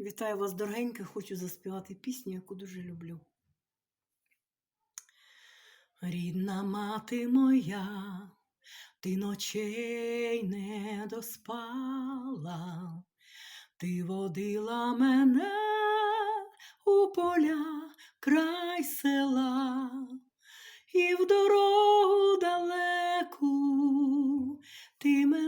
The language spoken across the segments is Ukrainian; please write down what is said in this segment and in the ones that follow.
Вітаю вас, дорогенька. Хочу заспівати пісню, яку дуже люблю. Рідна мати моя, ти ночей не доспала, ти водила мене у поля край села, і в дорогу далеку ти мене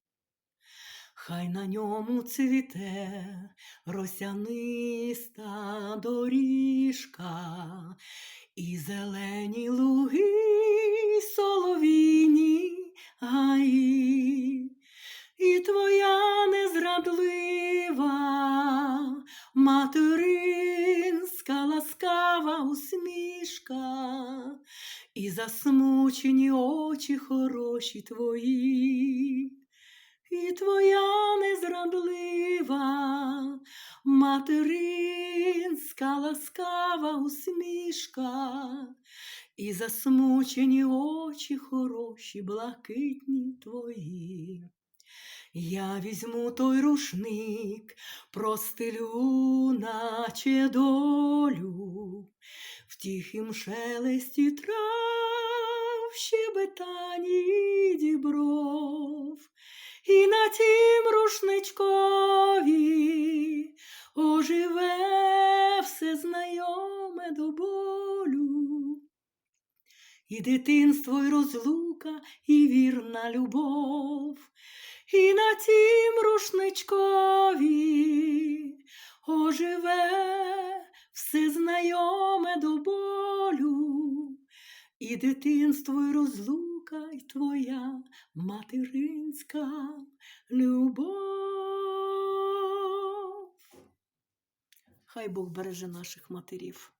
Хай на ньому цвіте росяниста доріжка, і зелені луги, соловіні гаї, і твоя незрадлива материнська ласкава усмішка, і засмучені очі хороші твої. І твоя незрадлива материнська ласкава усмішка, і засмучені очі хороші, блакитні твої. Я візьму той рушник, простелю, наче долю, в тихім шелесті трав, щебетані дібров. І на тім рушничкові оживе все знайоме до болю. І дитинство, і розлука, і вірна любов, і на тім рушничкові оживе все знайоме до болю, і дитинство, і розлука, і твоя материнська любов. Хай Бог береже наших матерів.